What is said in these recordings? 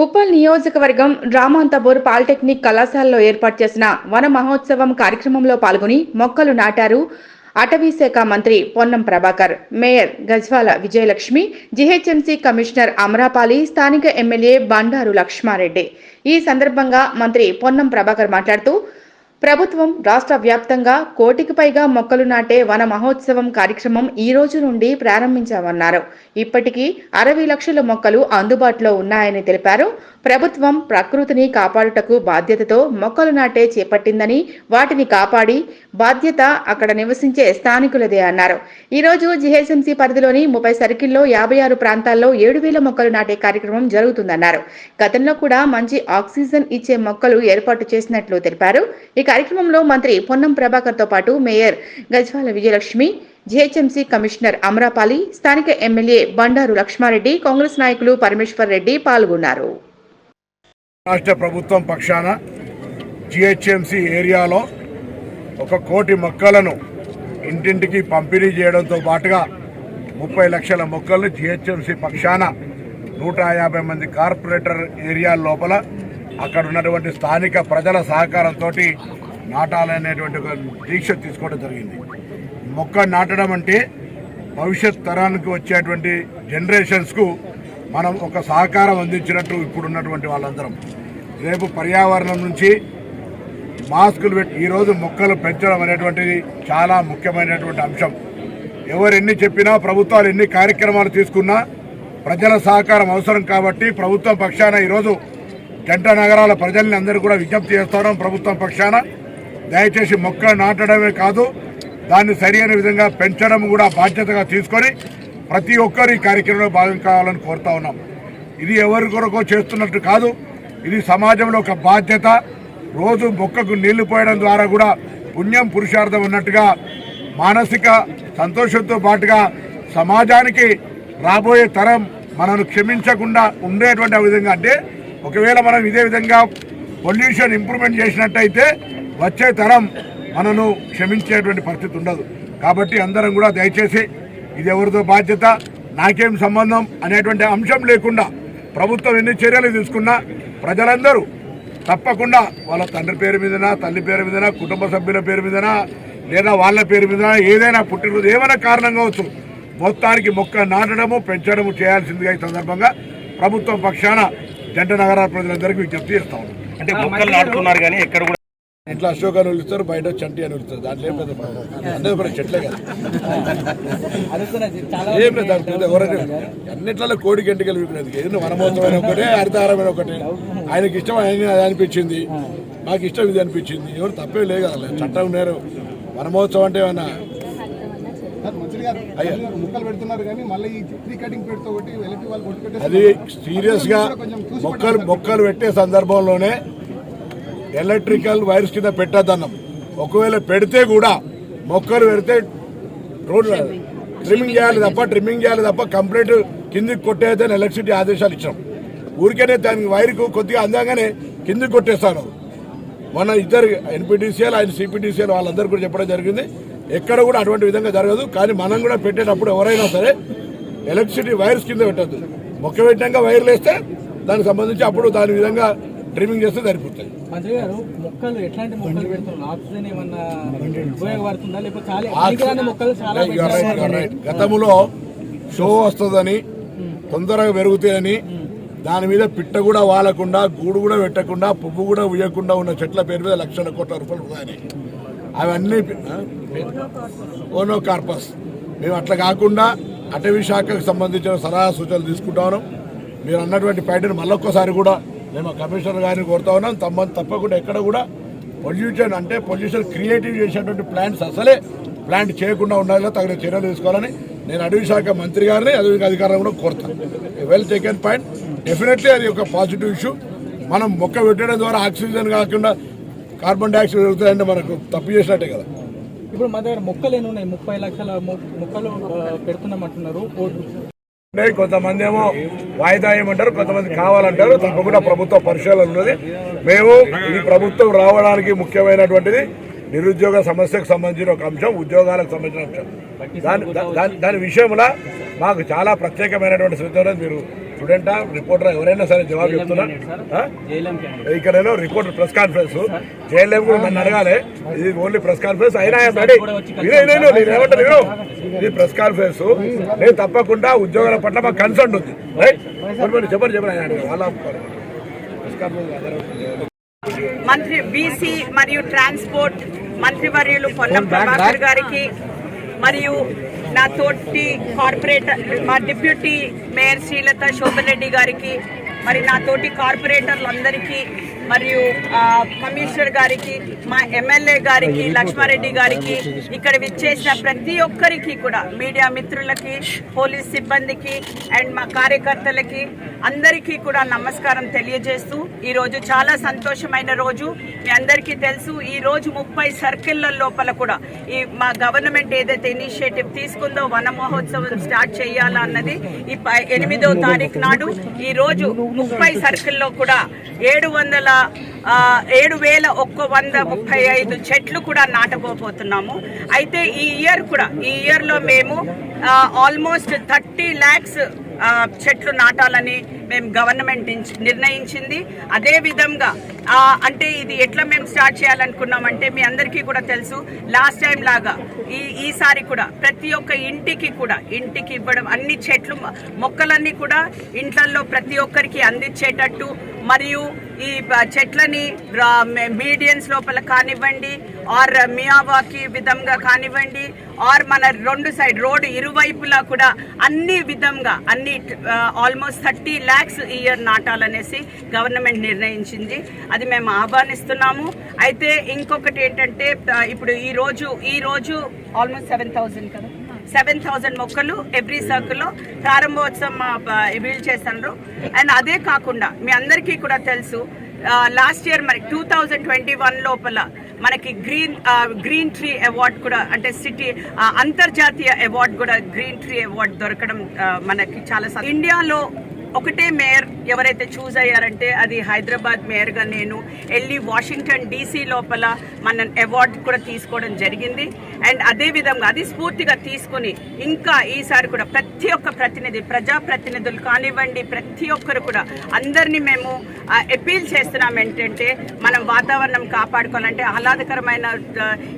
ఉప్పల్ నియోజకవర్గం రామాంతపూర్ పాలిటెక్నిక్ కళాశాలలో ఏర్పాటు చేసిన వన మహోత్సవం కార్యక్రమంలో పాల్గొని మొక్కలు నాటారు అటవీ శాఖ మంత్రి Ponnam Prabhakar mayor Gadwal Vijayalakshmi GHMC commissioner Amrapali స్థానిక ఎమ్మెల్యే బండారు లక్ష్మారెడ్డి. ఈ సందర్భంగా మంత్రి పొన్నం ప్రభాకర్ మాట్లాడుతూ ప్రభుత్వం రాష్ట్ర వ్యాప్తంగా కోటికి పైగా మొక్కలు నాటే వన మహోత్సవం కార్యక్రమం ఈ రోజు నుండి ప్రారంభించామన్నారు. ఇప్పటికీ అరవై లక్షల మొక్కలు అందుబాటులో ఉన్నాయని తెలిపారు. ప్రభుత్వం ప్రకృతిని కాపాడుటకు బాధ్యతతో మొక్కలు నాటే చేపట్టిందని వాటిని కాపాడి బాధ్యత అక్కడ నివసించే స్థానికులదే అన్నారు. ఈ రోజు జిహెచ్ఎంసీ పరిధిలోని ముప్పై సర్కిల్లో యాభై ఆరు ప్రాంతాల్లో ఏడు వేల మొక్కలు నాటే కార్యక్రమం జరుగుతుందన్నారు. గతంలో కూడా మంచి ఆక్సిజన్ ఇచ్చే మొక్కలు ఏర్పాటు చేసినట్లు తెలిపారు. ఇక కార్యక్రమంలో మంత్రి పొన్నం ప్రభాకర్తో పాటు mayor Gadwal Vijayalakshmi GHMC commissioner Amrapali స్థానిక ఎమ్మెల్యే బండారు లక్ష్మారెడ్డి కాంగ్రెస్ నాయకులు పరమేశ్వర్ రెడ్డి పాల్గొన్నారు. రాష్ట్ర ప్రభుత్వం పక్షాన జిహెచ్ఎంసి ఏరియాలో ఒక కోటి మొక్కలను ఇంటింటికి పంపిణీ చేయడంతో పాటుగా ముప్పై లక్షల మొక్కలను జిహెచ్ఎంసి పక్షాన నూట యాభై మంది కార్పొరేటర్ ఏరియా లోపల అక్కడ ఉన్నటువంటి స్థానిక ప్రజల సహకారంతో నాటాలనేటువంటి ఒక దీక్ష తీసుకోవడం జరిగింది. మొక్క నాటడం అంటే భవిష్యత్ తరానికి వచ్చేటువంటి జనరేషన్స్కు మనం ఒక సహకారం అందించినట్టు ఇప్పుడున్నటువంటి వాళ్ళందరం. రేపు పర్యావరణం నుంచి మాస్కులు పెట్టి ఈరోజు మొక్కలు పెంచడం అనేటువంటిది చాలా ముఖ్యమైనటువంటి అంశం. ఎవరు ఎన్ని చెప్పినా ప్రభుత్వాలు ఎన్ని కార్యక్రమాలు తీసుకున్నా ప్రజల సహకారం అవసరం కాబట్టి ప్రభుత్వం పక్షాన ఈరోజు జంట నగరాల ప్రజల్ని అందరూ కూడా విజ్ఞప్తి చేస్తాం ప్రభుత్వం పక్షాన దయచేసి మొక్క నాటడమే కాదు దాన్ని సరైన విధంగా పెంచడం కూడా బాధ్యతగా తీసుకొని ప్రతి ఒక్కరు ఈ కార్యక్రమంలో భాగం కావాలని కోరుతా ఉన్నాం. ఇది ఎవరి కొరకో చేస్తున్నట్టు కాదు ఇది సమాజంలో ఒక బాధ్యత. రోజు మొక్కకు నీళ్ళు పోయడం ద్వారా కూడా పుణ్యం పురుషార్థం ఉన్నట్టుగా మానసిక సంతోషంతో పాటుగా సమాజానికి రాబోయే తరం మనను క్షమించకుండా ఉండేటువంటి విధంగా అంటే ఒకవేళ మనం ఇదే విధంగా పొల్యూషన్ ఇంప్రూవ్మెంట్ చేసినట్టయితే వచ్చే తరం మనను క్షమించేటువంటి పరిస్థితి ఉండదు. కాబట్టి అందరం కూడా దయచేసి ఇది ఎవరితో బాధ్యత నాకేం సంబంధం అనేటువంటి అంశం లేకుండా ప్రభుత్వం ఎన్ని చర్యలు తీసుకున్నా ప్రజలందరూ తప్పకుండా వాళ్ళ తండ్రి పేరు మీదనా తల్లి పేరు మీదనా కుటుంబ సభ్యుల పేరు మీదనా లేదా వాళ్ళ పేరు మీదనా ఏదైనా పుట్టినరోజు ఏమైనా కారణం కావచ్చు మొత్తానికి మొక్క నాటడము పెంచడము చేయాల్సిందిగా ఈ సందర్భంగా ప్రభుత్వం పక్షాన జంట నగరాల ప్రజలందరికీ విజ్ఞప్తి చేస్తా ఉన్నాం. అంటే మొక్కలు నాటుకున్నారు కానీ ఎక్కడ ఇంట్లో అశోక్ అని పిలుస్తారు బయట చంటి అని పిలుస్తారు. దాంట్లో ఏం పెద్ద అందరూ కూడా చెట్లే కదా. ఏం లేదు దాని పెద్ద ఎవరైనా అన్నిట్లలో కోడి గంటకెళ్ళి విప్పినది ఏదైనా వనమోత్సవమైన ఒకటే హరితహారమైన ఒకటే. ఆయనకి ఇష్టం ఆయన అది అనిపించింది. మాకు ఇష్టం ఇది అనిపించింది. ఎవరు తప్పే లేదు కదా. చట్టం నేరు వనమోత్సవం అంటే ఏమన్నా? ముక్కలు పెడుతున్నారు కానీ మళ్ళీ కటింగ్ అది సీరియస్గా మొక్కలు మొక్కలు పెట్టే సందర్భంలోనే ఎలక్ట్రికల్ వైర్స్ కింద పెట్టద్దన్నాం. ఒకవేళ పెడితే కూడా మొక్కలు పెడితే రోడ్లు ట్రిమ్మింగ్ చేయాలి తప్ప ట్రిమ్మింగ్ చేయాలి తప్ప కంప్లీట్ కిందికి కొట్టేదని ఎలక్ట్రిసిటీ ఆదేశాలు ఇచ్చాం ఊరికేనే దానికి వైర్కు కొద్దిగా అందంగానే కిందికి కొట్టేస్తాను మన ఇద్దరు ఎన్పిటిసిఎల్ ఆయన సిపిటిసిఎల్ వాళ్ళందరూ కూడా చెప్పడం జరిగింది. ఎక్కడ కూడా అటువంటి విధంగా జరగదు. కానీ మనం కూడా పెట్టేటప్పుడు ఎవరైనా సరే ఎలక్ట్రిసిటీ వైర్స్ కింద పెట్టద్దు. మొక్క పెట్టాక వైర్లు వేస్తే దానికి సంబంధించి అప్పుడు దాని విధంగా ట్రిమ్మింగ్ చేస్తే సరిపోతాయి మంత్రి గారు మొక్కలు ఎట్లాంటి మొక్కలు పెడుతున్నారు ఆక్సిజన్ ఏమన్నా ఉపయోగపడుతుందా? లేకపోతే చాలా పనికిరాని మొక్కలు చాలా Right, you are right, you are right. గతంలో షో వస్తుందని తొందరగా పెరుగుతాయని దాని మీద పిట్ట కూడా వాలకుండా గూడు కూడా పెట్టకుండా పువ్వు కూడా ఉయ్యకుండా ఉన్న చెట్ల పేరు మీద లక్షల కోట్ల రూపాయలు ఉన్నాయని. అవన్నీ ఓనో కార్పస్. మేము అట్లా కాకుండా అటవీ శాఖకు సంబంధించిన సలహా సూచనలు తీసుకుంటా ఉన్నాం మీరు అన్నటువంటి పైటను మళ్ళొక్కసారి కూడా మేము కమిషనర్ గారిని కోరుతా ఉన్నాం తమ్మ తప్పకుండా ఎక్కడ కూడా పొల్యూషన్ అంటే పొల్యూషన్ క్రియేటివ్ చేసేటువంటి ప్లాంట్స్ అసలే ప్లాంట్ చేయకుండా ఉండాలి తగిన చర్యలు తీసుకోవాలని నేను అటవీ శాఖ మంత్రి గారిని అదే అధికారులను కూడా కోరుతాను వెల్ టేకెన్ పాయింట్ డెఫినెట్లీ అది ఒక పాజిటివ్ ఇష్యూ మనం మొక్క పెట్టడం ద్వారా ఆక్సిజన్ కాకుండా కార్బన్ డైఆక్సైడ్ పెరుగుతాయంటే మనకు తప్పు చేసినట్టే కదా. ఇప్పుడు మా దగ్గర మొక్కలు ఎన్ని ఉన్నాయి? ముప్పై లక్షల మొ- మొక్కలు పెడుతున్నామంటున్నారు. ఉన్నాయి. కొంతమంది ఏమో వాయిదా ఏమంటారు కొంతమంది కావాలంటారు. తప్పకుండా ప్రభుత్వ పరిశీలన ఉన్నది. మేము ఈ ప్రభుత్వం రావడానికి ముఖ్యమైనటువంటిది నిరుద్యోగ సమస్యకు సంబంధించిన ఒక అంశం ఉద్యోగాలకు సంబంధించిన అంశం. దాని దాని దాని విషయంలో మాకు చాలా ప్రత్యేకమైనటువంటి శ్రద్ధ ఉన్నది. మీరు స్టూడెంటా రిపోర్టర్ ఎవరైనా సరే జవాబు చెప్తున్నా. ఆ? ఇక్కడేనో రిపోర్టర్ ప్రెస్ కాన్ఫరెన్స్. జేఎల్ఎం కూడా నన్ను అడగాలి. ఇది ఓన్లీ ప్రెస్ కాన్ఫరెన్స్. అయినా రెడీ. నేను నేను ఏమంటాను నేను ఇది ప్రెస్ కాన్ఫరెన్స్. నేను తప్పకుండా ఉద్యోగాల పట్ల మాకు కన్సర్న్ ఉంది. రైట్ చెప్పండి చెప్పండి చెప్పండి ఆయన అడగాలి. వాళ్ళ ప్రెస్ కాన్ఫరెన్స్ అందరూ మంత్రి బీసీ మరియు ట్రాన్స్పోర్ట్ మంత్రివర్యులు పొన్నం ప్రభాకర్ గారికి మరియు నా తోటి కార్పొరేటర్ మా డిప్యూటీ మేయర్ శ్రీలత శోభన్ రెడ్డి గారికి మరి నా తోటి కార్పొరేటర్లందరికీ మరియు కమిషనర్ గారికి మా ఎమ్మెల్యే గారికి లక్ష్మారెడ్డి గారికి ఇక్కడ విచ్చేసిన ప్రతి ఒక్కరికి కూడా మీడియా మిత్రులకి పోలీస్ సిబ్బందికి అండ్ మా కార్యకర్తలకి అందరికీ కూడా నమస్కారం తెలియజేస్తూ ఈరోజు చాలా సంతోషమైన రోజు. మీ అందరికీ తెలుసు ఈ రోజు ముప్పై సర్కిళ్ళ లోపల కూడా ఈ మా గవర్నమెంట్ ఏదైతే ఇనిషియేటివ్ తీసుకుందో వన మహోత్సవం స్టార్ట్ చేయాలా అన్నది ఈ ప- ఎనిమిదో తారీఖు నాడు. ఈ రోజు ముప్పై సర్కిల్లో కూడా ఏడు వందల ఏడు వేల ఒక్క వంద ముప్పై ఐదు చెట్లు కూడా నాటబోపోతున్నాము అయితే ఈ ఇయర్ కూడా ఈ ఇయర్లో మేము ఆల్మోస్ట్ థర్టీ ల్యాక్స్ చెట్లు నాటాలని మేము గవర్నమెంట్ నిర్ణయించింది. అదే విధంగా అంటే ఇది ఎట్లా మేము స్టార్ట్ చేయాలనుకున్నామంటే మీ అందరికీ కూడా తెలుసు లాస్ట్ టైం లాగా ఈ ఈసారి కూడా ప్రతి ఒక్క ఇంటికి కూడా ఇంటికి ఇవ్వడం అన్ని చెట్లు మొక్కలన్నీ కూడా ఇంట్లల్లో ప్రతి ఒక్కరికి అందించేటట్టు మరియు ఈ చెట్లని మీడియన్స్ లోపల కానివ్వండి ఆర్ మియావాకి విధంగా కానివ్వండి ఆర్ మన రెండు సైడ్ రోడ్ ఇరువైపులా కూడా అన్ని విధంగా అన్ని ఆల్మోస్ట్ థర్టీ ల్యాక్స్ ఇయర్ నాటాలనేసి గవర్నమెంట్ నిర్ణయించింది. అది మేము ఆహ్వానిస్తున్నాము. అయితే ఇంకొకటి ఏంటంటే ఇప్పుడు ఈ రోజు ఈ రోజు ఆల్మోస్ట్ సెవెన్ థౌసండ్ కదా? సెవెన్ థౌసండ్ మొక్కలు ఎవ్రీ సర్కిల్లో ప్రారంభోత్సవం వీల్ చేస్తున్నారు అండ్ అదే కాకుండా మీ అందరికీ కూడా తెలుసు లాస్ట్ ఇయర్ మరి టూ థౌజండ్ ట్వంటీ వన్ లోపల మనకి గ్రీన్ గ్రీన్ ట్రీ అవార్డ్ కూడా అంటే సిటీ అంతర్జాతీయ అవార్డ్ కూడా గ్రీన్ ట్రీ అవార్డ్ దొరకడం మనకి చాలా ఇండియాలో ఒకటే మేయర్ ఎవరైతే చూస్ అయ్యారంటే అది హైదరాబాద్ మేయర్గా నేను వెళ్ళి వాషింగ్టన్ డీసీ లోపల మన అవార్డ్ కూడా తీసుకోవడం జరిగింది. అండ్ అదే విధంగా అది స్ఫూర్తిగా తీసుకుని ఇంకా ఈసారి కూడా ప్రతి ఒక్క ప్రతినిధి ప్రజా ప్రతినిధులు కానివ్వండి ప్రతి ఒక్కరు కూడా అందరినీ మేము అపీల్ చేస్తున్నాం ఏంటంటే మనం వాతావరణం కాపాడుకోవాలంటే ఆహ్లాదకరమైన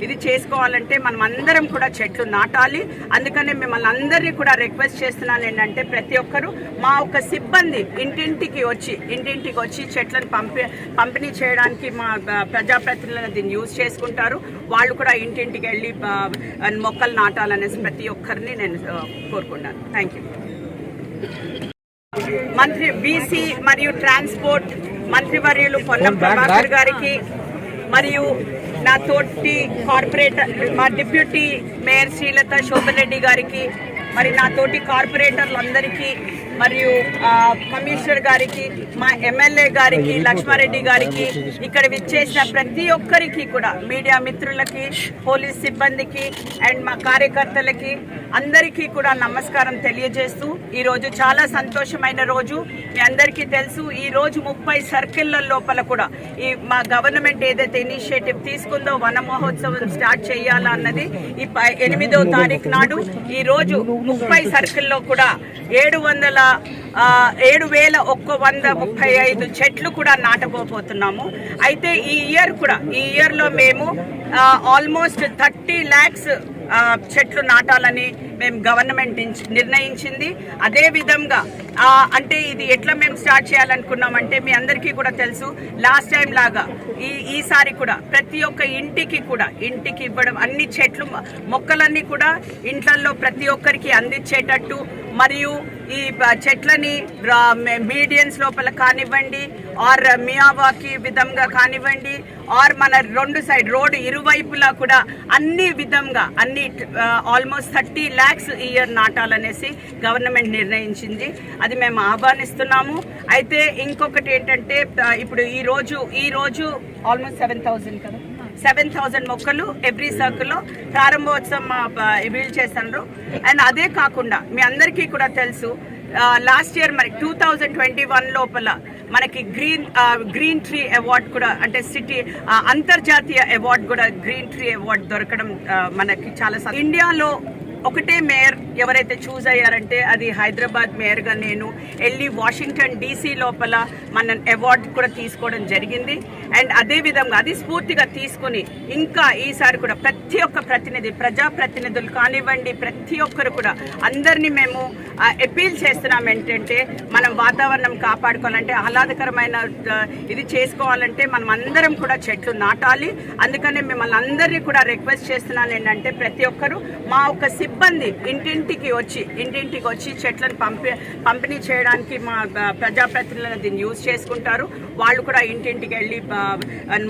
ఇది చేసుకోవాలంటే మనం అందరం కూడా చెట్లు నాటాలి. అందుకనే మిమ్మల్ని అందరినీ కూడా రిక్వెస్ట్ చేస్తున్నాను ఏంటంటే ప్రతి ఒక్కరు మా ఒక సిబ్బంది ఇంటింటికి వచ్చి ఇంటింటికి వచ్చి చెట్లను పంపి పంపిణీ చేయడానికి మా ప్రజాప్రతినిధులను దీన్ని యూజ్ చేసుకుంటారు. వాళ్ళు కూడా ఇంటింటికి వెళ్ళి మొక్కలు నాటాలనేసి ప్రతి ఒక్కరిని నేను కోరుకున్నాను థ్యాంక్ యూ మంత్రి బీసీ మరియు ట్రాన్స్పోర్ట్ మంత్రివర్యులు పొన్నం ప్రభాకర్ గారికి మరియు నా తోటి కార్పొరేటర్ మా డిప్యూటీ మేయర్ శ్రీలత శోభన్ రెడ్డి గారికి మరి నా తోటి కార్పొరేటర్లందరికీ మరియు కమిషనర్ గారికి మా ఎమ్మెల్యే గారికి లక్ష్మారెడ్డి గారికి ఇక్కడ విచ్చేసిన ప్రతి ఒక్కరికి కూడా మీడియా మిత్రులకి పోలీస్ సిబ్బందికి అండ్ మా కార్యకర్తలకి అందరికీ కూడా నమస్కారం తెలియజేస్తూ ఈరోజు చాలా సంతోషమైన రోజు. మీ అందరికీ తెలుసు ఈ రోజు ముప్పై సర్కిళ్ళ లోపల కూడా ఈ మా గవర్నమెంట్ ఏదైతే ఇనిషియేటివ్ తీసుకుందో వన మహోత్సవం స్టార్ట్ చేయాలా అన్నది ఈ ప- ఎనిమిదో తారీఖు నాడు ఈ రోజు ముప్పై సర్కిల్లో కూడా ఏడు వందల ఏడు వేల ఒక్క వంద ముప్పై ఐదు చెట్లు కూడా నాటబోపోతున్నాము అయితే ఈ ఇయర్ కూడా ఈ ఇయర్లో మేము ఆల్మోస్ట్ థర్టీ ల్యాక్స్ చెట్లు నాటాలని మేము గవర్నమెంట్ నిర్ణయించింది. అదే విధంగా అంటే ఇది ఎట్లా మేము స్టార్ట్ చేయాలనుకున్నామంటే మీ అందరికీ కూడా తెలుసు లాస్ట్ టైం లాగా ఈ ఈసారి కూడా ప్రతి ఒక్క ఇంటికి కూడా ఇంటికి ఇవ్వడం అన్ని చెట్లు మొక్కలన్నీ కూడా ఇంట్లల్లో ప్రతి ఒక్కరికి అందించేటట్టు మరియు ఈ చెట్లని మీడియన్స్ లోపల కానివ్వండి ఆర్ మియావాకి విధంగా కానివ్వండి ఆర్ మన రెండు సైడ్ రోడ్డు ఇరువైపులా కూడా అన్ని విధంగా అన్ని ఆల్మోస్ట్ థర్టీ ల్యాక్స్ ఇయర్ నాటాలనేసి గవర్నమెంట్ నిర్ణయించింది. అది మేము ఆహ్వానిస్తున్నాము. అయితే ఇంకొకటి ఏంటంటే ఇప్పుడు ఈ రోజు ఈ రోజు ఆల్మోస్ట్ సెవెన్ థౌసండ్ కదా? సెవెన్ థౌజండ్ మొక్కలు ఎవ్రీ సర్కిల్లో ప్రారంభోత్సవం బిల్డ్ చేస్తున్నారు అండ్ అదే కాకుండా మీ అందరికీ కూడా తెలుసు లాస్ట్ ఇయర్ మరి టూ థౌజండ్ ట్వంటీ వన్ లోపల మనకి గ్రీన్ గ్రీన్ ట్రీ అవార్డ్ కూడా అంటే సిటీ అంతర్జాతీయ అవార్డ్ కూడా గ్రీన్ ట్రీ అవార్డ్ దొరకడం మనకి చాలా ఇండియాలో ఒకటే మేయర్ ఎవరైతే చూస్ అయ్యారంటే అది హైదరాబాద్ మేయర్గా నేను వెళ్ళి వాషింగ్టన్ డీసీ లోపల మన అవార్డు కూడా తీసుకోవడం జరిగింది. అండ్ అదే విధంగా అది స్ఫూర్తిగా తీసుకుని ఇంకా ఈసారి కూడా ప్రతి ఒక్క ప్రతినిధి ప్రజా ప్రతినిధులు కానివ్వండి ప్రతి ఒక్కరు కూడా అందరినీ మేము అపీల్ చేస్తున్నాం ఏంటంటే మనం వాతావరణం కాపాడుకోవాలంటే ఆహ్లాదకరమైన ఇది చేసుకోవాలంటే మనం అందరం కూడా చెట్లు నాటాలి. అందుకనే మిమ్మల్ని అందరినీ కూడా రిక్వెస్ట్ చేస్తున్నాను ఏంటంటే ప్రతి ఒక్కరు మా ఒక సిబ్బంది ఇంటింటికి వచ్చి ఇంటింటికి వచ్చి చెట్లను పంపి పంపిణీ చేయడానికి మా ప్రజాప్రతినిధులను దీన్ని యూజ్ చేసుకుంటారు. వాళ్ళు కూడా ఇంటింటికి వెళ్ళి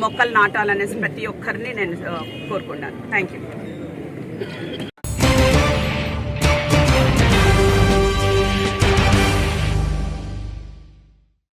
మొక్కలు నాటాలనేసి ప్రతి ఒక్కరిని నేను కోరుకున్నాను థ్యాంక్ యూ